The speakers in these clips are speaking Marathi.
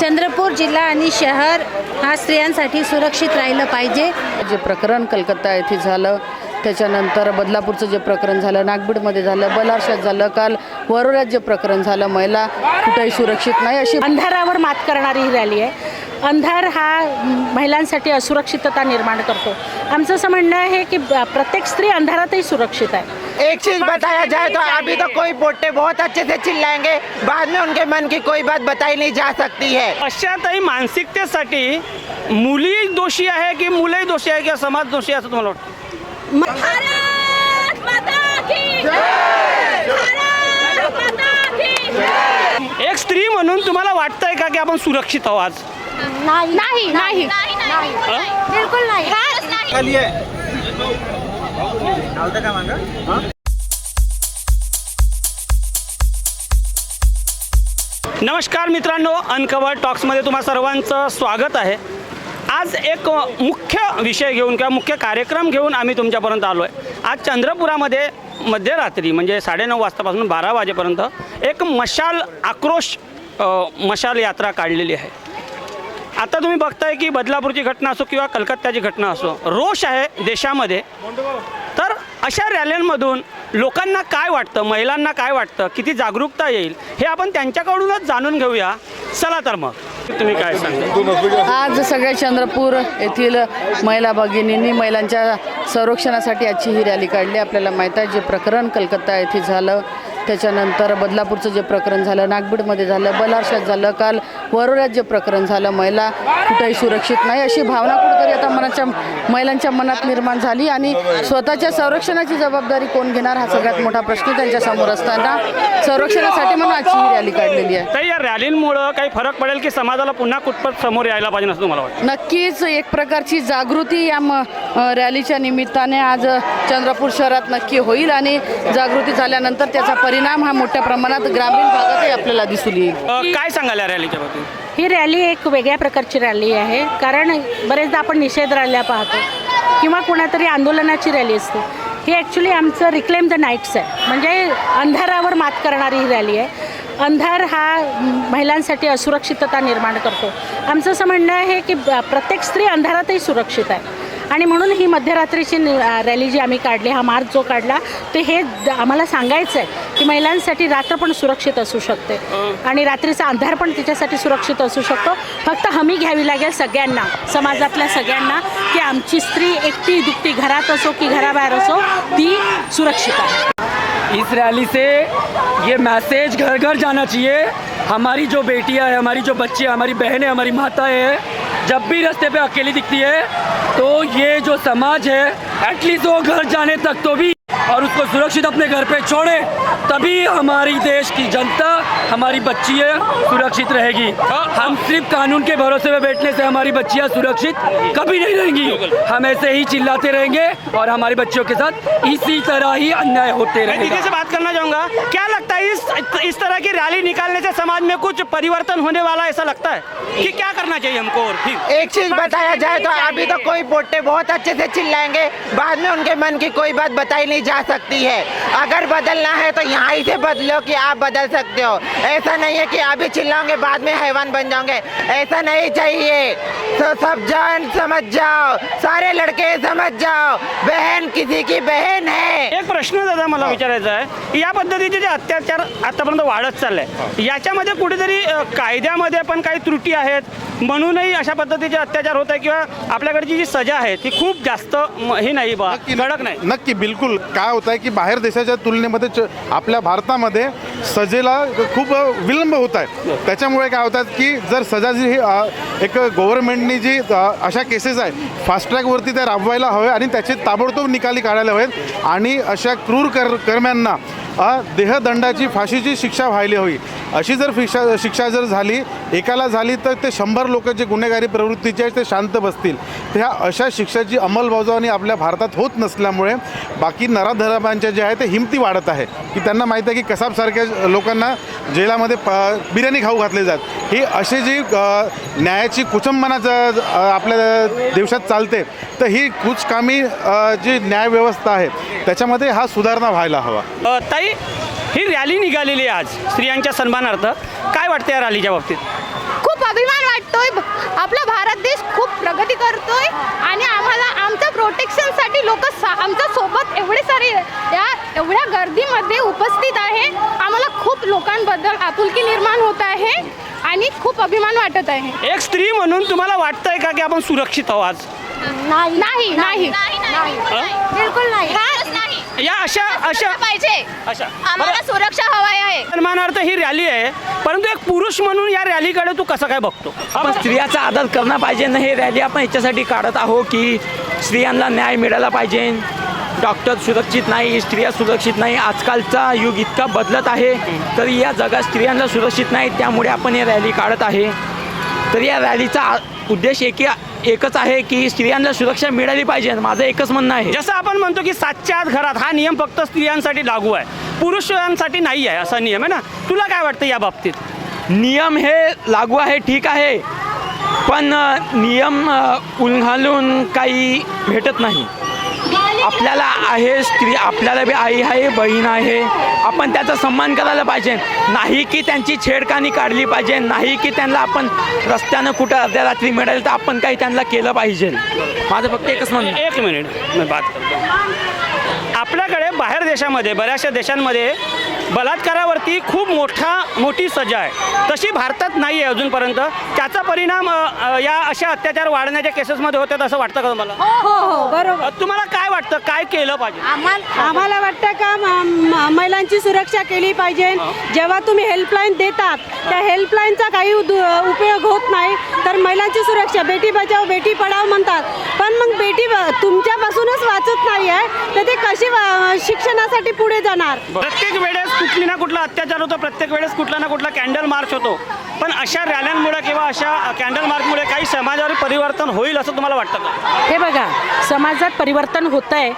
चंद्रपूर जिल्हा आणि शहर हा स्त्रियांसाठी सुरक्षित राहिलं पाहिजे. जे प्रकरण कलकत्ता येथे झालं त्याच्यानंतर बदलापूरचं जे प्रकरण झालं नागबीडमध्ये झालं बलारशात झालं काल वरोऱ्यात जे प्रकरण झालं महिला कुठेही सुरक्षित नाही अशी अंधारावर मात करणारी ही रॅली आहे. अंधार हा महिलांसाठी असुरक्षितता निर्माण करतो. आमचं असं म्हणणं आहे की प्रत्येक स्त्री अंधारातही सुरक्षित आहे. एक चीज बताया जाए तो अभी तो कोई पोटे बहुत अच्छे से चिल्लाएंगे बाद में उनके मन की कोई बात बताई नहीं जा सकती है। अशातही मानसिकतेसाठी मुली दोषी आहे की मुलंही दोषी आहे किंवा समाज दोषी आहे असं तुम्हाला वाटतं? भारत माता की भारत माता की एक स्त्री म्हणून तुम्हाला वाटतंय का की आपण सुरक्षित आहोत आज? नाही. नाही बिलकुल नाही. नमस्कार मित्रांनो अनकवर टॉक्समध्ये तुम्हा सर्वांचं स्वागत आहे. आज एक मुख्य विषय घेऊन किंवा मुख्य कार्यक्रम घेऊन आम्ही तुमच्यापर्यंत आलो आहे आज चंद्रपुरामध्ये मध्यरात्री म्हणजे साडेनऊ वाजतापासून बारा वाजेपर्यंत एक मशाल आक्रोश मशाल यात्रा काढलेली आहे. आता तुम्ही बघताय की बदलापूरची घटना असो किंवा कलकत्त्याची घटना असो रोष आहे देशामध्ये. तर अशा रॅल्यांमधून लोकांना काय वाटतं महिलांना काय वाटतं किती जागरूकता येईल हे आपण त्यांच्याकडूनच जाणून घेऊया. चला तर मग. तुम्ही काय सांगा आज सगळ्या चंद्रपूर येथील महिला भगिनींनी महिलांच्या संरक्षणासाठी आजची ही रॅली काढली. आपल्याला माहीत आहे जे प्रकरण कलकत्ता येथे झालं त्याच्यानंतर बदलापूरचं जे प्रकरण झालं नागबीडमध्ये झालं बलारशात झालं काल वरोऱ्यात जे प्रकरण झालं महिला कुठेही सुरक्षित नाही अशी भावना कुठेतरी आता मनाच्या महिलांच्या मनात निर्माण झाली आणि स्वतःच्या संरक्षणाची जबाबदारी कोण घेणार हा सगळ्यात मोठा प्रश्न त्यांच्यासमोर असताना संरक्षणासाठी म्हणून आजची ही रॅली काढलेली आहे. तर या रॅलींमुळं काही फरक पडेल की समाजाला पुन्हा कुठपत समोर यायला पाहिजे असं तुम्हाला वाटतं? नक्कीच एक प्रकारची जागृती या म रॅलीच्या निमित्ताने आज चंद्रपूर शहरात नक्की होईल आणि जागृती झाल्यानंतर त्याचा परिणाम हा मोठ्या प्रमाणात ग्रामीण भागातही आपल्याला दिसून येईल. काय सांगाल या रॅलीच्या बाबतीत? ही रॅली एक वेगळ्या प्रकारची रॅली आहे. कारण बरेचदा आपण निषेध रॅल्या पाहतो किंवा कुणातरी आंदोलनाची रॅली असते. ही ॲक्च्युली आमचं रिक्लेम द नाईट्स आहे. म्हणजे अंधारावर मात करणारी ही रॅली आहे. अंधार हा महिलांसाठी असुरक्षितता निर्माण करतो. आमचं असं म्हणणं आहे की प्रत्येक स्त्री अंधारातही सुरक्षित आहे. आणि म्हणून ही मध्यरात्रीची रॅली जी आम्ही काढली हा मार्च जो काढला ते हे द- आम्हाला सांगायचं आहे की महिलांसाठी रात्र पण सुरक्षित असू शकते. आणि रात्रीचा अंधार पण तिच्यासाठी सुरक्षित असू शकतो. फक्त हमी घ्यावी लागेल सगळ्यांना समाजातल्या सगळ्यांना की आमची स्त्री एकटी दुकटी घरात असो की घराबाहेर असो ती सुरक्षित आहे. इस रैली से ये मैसेज घर घर जाना चाहिए। हमारी जो बेटियां हैं हमारी जो बच्ची है हमारी बहनें हमारी माताएं हैं जब भी रास्ते पे अकेली दिखती है तो ये जो समाज है एटलीस्ट वो घर जाने तक तो भी और उसको सुरक्षित अपने घर पे छोड़े तभी हमारी देश की जनता हमारी बच्चियाँ सुरक्षित रहेगी। हम सिर्फ़ कानून के भरोसे में बैठने से हमारी बच्चियाँ सुरक्षित कभी नहीं रहेंगी। हम ऐसे ही चिल्लाते रहेंगे और हमारी बच्चियों के साथ इसी तरह ही अन्याय होते रहेंगे। से बात करना चाहूँगा। क्या लगता है इस इस तरह की रैली निकालने से समाज में कुछ परिवर्तन होने वाला ऐसा लगता है? कि क्या करना चाहिए हमको और फिर? एक चीज़ बताया जाए तो अभी तो कोई पोटे बहुत अच्छे से चिल्लाएँगे बाद में उनके मन की कोई बात बताई नहीं जा सकती है। अगर बदलना है तो यहाँ ही से बदलो कि आप बदल सकते हो। ऐसा नहीं है कि अभी चिल्लाओगे बाद में हैवान बन जाओगे। ऐसा नहीं चाहिए। सब जान समझ जाओ। सारे लड़के समझ जाओ। बहन किसी की बहन है। एक प्रश्न दादा मला विचारायचा आहे. या पद्धतीचे जे अत्याचार आतापर्यंत वाढत चाललंय याच्यामध्ये कुठेतरी अ, कायद्यामध्ये पण काही त्रुटी आहेत? म्हणूनही अशा पद्धतीचे अत्याचार होत आहे किंवा आपल्याकडची जी सजा आहे ती खूप जास्त म- ही नाही बा कडक नाही. नक्की बिलकुल. काय होत आहे की बाहेर देशाच्या तुलनेमध्ये च- आपल्या भारतामध्ये सजेला खूप विलंब होत आहे. त्याच्यामुळे काय होतात की जर सजा जी ही एक गव्हर्नमेंटनी जी अशा केसेस आहे फास्ट ट्रॅकवरती त्या राबवायला हवे आणि त्याचे ताबडतोब निकाली काढायला हवेत आणि अशा क्रूर कर कर्म्यांना देहदंडाची फाशीची शिक्षा व्हायला हवी. अशी जर शिक्षा शिक्षा जर झाली एकाला झाली तर ते शंभर लोक जे गुन्हेगारी प्रवृत्तीचे आहेत ते शांत बसतील. तर ह्या अशा शिक्षाची अंमलबजावणी आपल्या भारतात होत नसल्यामुळे बाकी नराधमांच्या जे आहे ते हिमती वाढत आहे. की त्यांना माहीत आहे की कसाबसारख्या लोकांना जेलामध्ये प बिर्याणी खाऊ घातले जात. ही अशी जी न्यायाची कुचंबनाचं आपल्या देशात चालते तर ही कुचकामी जी न्यायव्यवस्था आहे त्याच्यामध्ये हा सुधारणा व्हायला हवा. ताई ही रॅली निघालेली आहे आज स्त्रियांच्या सन्मानार्थ. काय वाटतं या रॅलीच्या बाबतीत? खूप अभिमान करतोय आणि आम्हाला आमच्या प्रोटेक्शनसाठी लोक आमच्यासोबत एवढे सारे या एवढ्या गर्दीमध्ये उपस्थित आहे. आम्हाला खूप लोकांबद्दल आपुलकी निर्माण होत आहे आणि खूप अभिमान वाटत आहे. एक स्त्री म्हणून तुम्हाला वाटतंय का की आपण सुरक्षित आहोत आज? नाही. नाही नाही. बिलकुल नाही. या अशा अशा. पाहिजे. अशा. आम्हाला सुरक्षा हवाय आहे. सन्मानार्थ ही रॅली आहे परंतु एक पुरुष म्हणून या रॅलीकडे तू कसं काय बघतो? आपण स्त्रियाचा आदर करणं पाहिजे ना हे रॅली आपण याच्यासाठी काढत आहो की स्त्रियांना न्याय मिळाला पाहिजे. डॉक्टर सुरक्षित नाही स्त्रिया सुरक्षित नाही. आजकालचा युग इतका बदलत आहे तरी या जगात स्त्रियांना सुरक्षित नाही त्यामुळे आपण ही रॅली काढत आहे. तर या रॅलीचा आ- उद्देश एक एकच आहे की स्त्रियांना सुरक्षा मिळाली पाहिजे. माझं एकच म्हणणं आहे. जसं आपण म्हणतो की सातच्या आत घरात हा नियम फक्त स्त्रियांसाठी लागू आहे. पुरुषांसाठी नाही आहे असा नियम आहे ना? तुला काय वाटतं या बाबतीत? नियम हे लागू आहे ठीक आहे. पण नियम अ, उल्हाळून काही भेटत नाही. आपल्याला आहे स्त्री आपल्याला बी आई आहे बहीण आहे. आपण त्याचा सन्मान करायला पाहिजे. नाही की त्यांची छेडखानी काढली पाहिजे. नाही की त्यांना आपण रस्त्यानं कुठं अर्ध्या रात्री मिळेल तर आपण काही त्यांना केलं पाहिजे. माझं फक्त एकच म्हणणं एक मिनिट मी बात करतो. आपल्याकडे बाहेर देशामध्ये बऱ्याचशा देशांमध्ये बलात्कारावरती खूप मोठा मोठी सजा आहे. तशी भारतात अजूनपर्यंत. त्याचा परिणाम या अशा अत्याचार वाढण्याच्या केसेसमध्ये होतात असं वाटतं का तुम्हाला? हो हो बरोबर. अ, तुम्हाला काय वाटतं? काय केलं पाहिजे? आम्हाला आम्हाला वाटतं का म- म- महिलांची सुरक्षा केली पाहिजे. जेव्हा तुम्ही हेल्पलाईन देतात त्या हेल्पलाईनचा काही उद- उपयोग होत नाही तर महिलांची सुरक्षा बेटी बचाव बेटी पढाव म्हणतात. पण मग बेटी ब- तुमच्यापासूनच वाचत नाही आहे तर ते कशी वा- शिक्षणासाठी पुढे जाणार? प्रत्येक वेळेस कुठली ना कुठला अत्याचार होतो प्रत्येक वेळेस कुठला ना कुठला कॅन्डल मार्च होतो. पण अशा रॅल्यांमुळे किंवा अशा कॅन्डल मार्चमुळे काही समाजावर परिवर्तन होईल असं तुम्हाला वाटतं का? हे बघा समाजात परिवर्तन होत आहे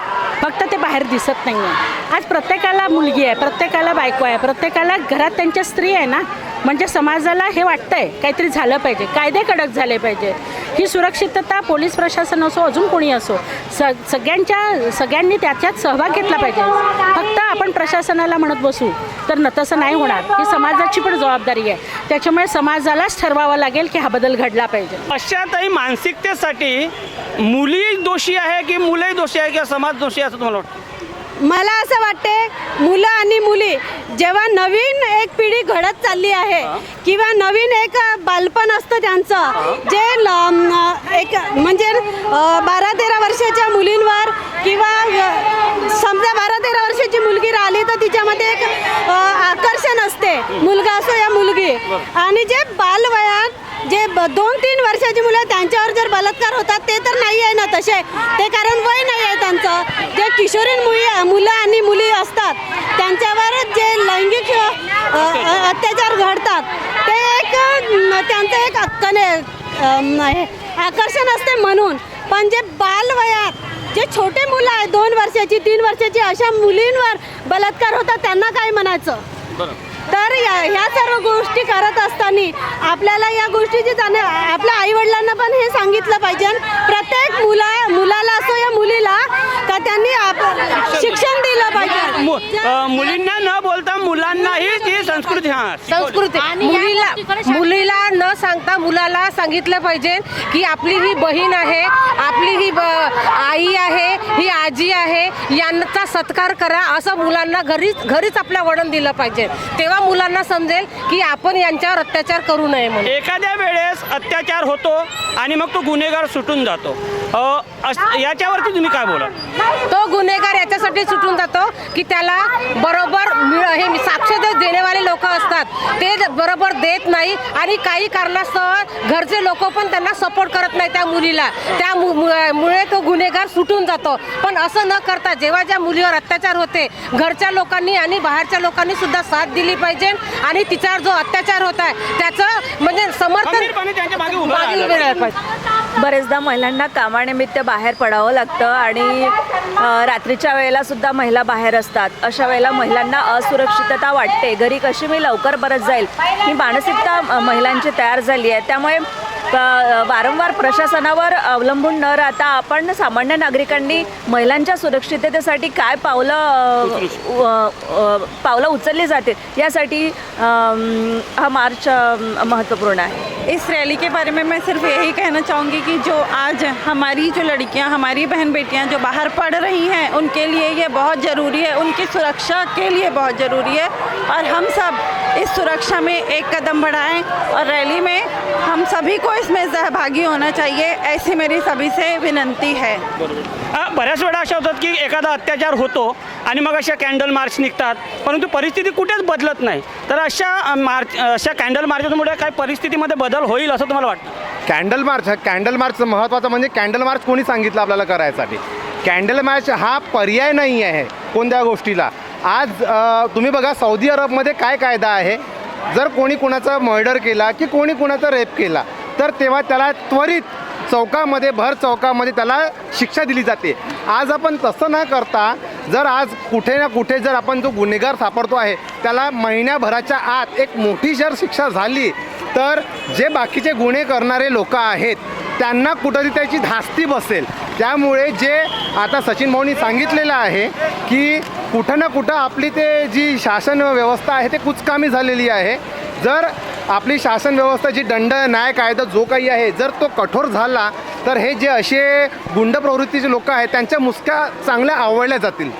फक्त ते बाहेर दिसत नाही आहे आज प्रत्येकाला मुलगी आहे प्रत्येकाला बायको आहे प्रत्येकाला घरात त्यांच्या स्त्री आहे ना म्हणजे समाजाला हे वाटतंय काहीतरी झालं पाहिजे कायदे कडक झाले पाहिजे. ही सुरक्षितता पोलीस प्रशासन असो अजून कोणी असो स सगळ्यांच्या सगळ्यांनी त्याच्यात सहभाग घेतला पाहिजे. फक्त आपण प्रशासनाला म्हणत बसू तर न तसं नाही होणार. ही समाजाची पण जबाबदारी आहे. त्याच्यामुळे समाजालाच ठरवावं लागेल की हा बदल घडला पाहिजे. अशातही मानसिकतेसाठी मुली दोषी आहे की मुलंही दोषी आहे किंवा समाज दोषी असं तुम्हाला वाटतं? मला असं वाटते मुलं आणि मुली जेव्हा नवीन एक पिढी घडत चालली आहे किंवा नवीन एक बालपण असतं त्यांचं जे एक म्हणजे बारा तेरा वर्षाच्या मुलींवर किंवा समजा बारा तेरा वर्षाची मुलगी राहिली तर तिच्यामध्ये एक आकर्षण असते मुलगा असो या मुलगी. आणि जे बालवयात जे ब- दोन तीन वर्षाची मुलं त्यांच्यावर जर बलात्कार होतात ते तर नाही आहे ना तसे. ते कारण वय नाही आहे त्यांचं. जे किशोरीन मुली मुलं आणि मुली असतात त्यांच्यावर जे लैंगिक अत्याचार घडतात ते एक त्यांचं एक अक्कने आकर्षण असते म्हणून. पण जे बालवयात जे छोटे मुलं आहेत दोन वर्षाची तीन वर्षाची अशा मुलींवर बलात्कार होतात त्यांना काय म्हणायचं? तर या ह्या सर्व गोष्टी करत असताना आपल्याला या गोष्टीची जाणे आपल्या आईवडिलांना पण हे सांगितलं पाहिजे. प्रत्येक मुला मुलाला असो या मुलीला का त्यांनी आप- शिक्षण दिलं पाहिजे. मुलींना न बोलता मुलांनाही ती संस्कृती हा संस्कृती. मुलीला मुलीला न सांगता मुलाला सांगितलं पाहिजे की आपली ही बहीण आहे आपली ही ब आई आहे ही आजी आहे यांचा सत्कार करा असं मुलांना घरीच घरीच आपल्या वडण दिलं पाहिजे. तेव्हा मुलांना समजेल की आपण यांच्यावर अत्याचार करू नये म्हणून. एखाद्या वेळेस अत्याचार होतो आणि मग तो गुन्हेगार सुटून जातो. याच्यावरती तुम्ही काय बोला तो गुन्हेगार याच्यासाठी सुटून जातो की त्याला बरोबर हे साक्षर देणेवाले लोक असतात ते बरोबर देत नाही आणि काही कारणास्तव घरचे लोक पण त्यांना सपोर्ट करत नाही त्या मुलीला. त्या मुळे तो गुन्हेगार सुटून जातो. पण असं न करता जेव्हा ज्या मुलीवर अत्याचार होते घरच्या लोकांनी आणि बाहेरच्या लोकांनी सुद्धा साथ दिली पाहिजे आणि तिच्यावर जो अत्याचार होत आहे त्याचं म्हणजे समर्थन मागे उभं पाहिजे. बरेचदा महिलांना कामानिमित्त बाहेर पडावं लागतं आणि रात्रीच्या वेळेला सुद्धा महिला बाहेर असतात. अशा वेळेला महिलांना असुरक्षितता वाटते. घरी कशी मी लवकर परत जाईल? ही मानसिकता महिलांची तयार झाली आहे. त्यामुळे वारंवार प्रशासनावर अवलंबून न राहता आपण सामान्य नागरिकांनी महिलांच्या सुरक्षिततेसाठी काय पावलं पावलं उचलली जातील यासाठी हा मार्च अ, महत्त्वपूर्ण आहे. इस रैली के बारे में मैं सिर्फ यही कहना चाहूँगी कि जो आज हमारी जो लड़कियां हमारी बहन बेटियां जो बाहर पढ़ रही हैं उनके लिए ये बहुत ज़रूरी है उनकी सुरक्षा के लिए बहुत ज़रूरी है और हम सब इस सुरक्षा में एक कदम बढ़ाएं और रैली में हम सभी को इसमें सहभागी होना चाहिए ऐसी मेरी सभी से विनंती है। बऱ्याच वेळा अशा होतात की एखादा अत्याचार होतो आणि मग अशा कॅन्डल मार्च निघतात परंतु परिस्थिती कुठेच बदलत नाही. तर अशा मार्च अशा कॅन्डल मार्चमुळे काय परिस्थितीमध्ये बदल होईल असं तुम्हाला वाटतं? कॅन्डल मार्च हा कॅन्डल मार्च महत्त्वाचं म्हणजे कॅन्डल मार्च कोणी सांगितलं आपल्याला करायसाठी? कॅन्डल मार्च हा पर्याय नाही आहे कोणत्या गोष्टीला. आज तुम्ही बघा सौदी अरबमध्ये काय कायदा आहे? जर कोणी कुणाचा मर्डर केला की कोणी कुणाचा रेप केला तर तेव्हा त्याला त्वरित चौकामध्ये भर चौकामध्ये त्याला शिक्षा दिली जाते. आज आपण तसं न करता जर आज कुठे ना कुठे जर आपण जो गुन्हेगार सापडतो आहे त्याला महिन्याभराच्या आत एक मोठी जर शिक्षा झाली तर जे बाकीचे गुन्हे करणारे लोक आहेत त्यांना कुठंतरी त्याची धास्ती बसेल. त्यामुळे जे आता सचिन भाऊनी सांगितलेलं आहे की कुठं ना कुठं आपली ते जी शासन व्यवस्था आहे ते कुचकामी झालेली आहे. जर आपली शासन व्यवस्था जी दंड न्याय कायदा जो काही आहे जर तो कठोर झाला तर हे जे असे गुंड प्रवृत्तीचे लोक आहेत त्यांच्या मुसक्या चांगल्या आवडल्या जातील.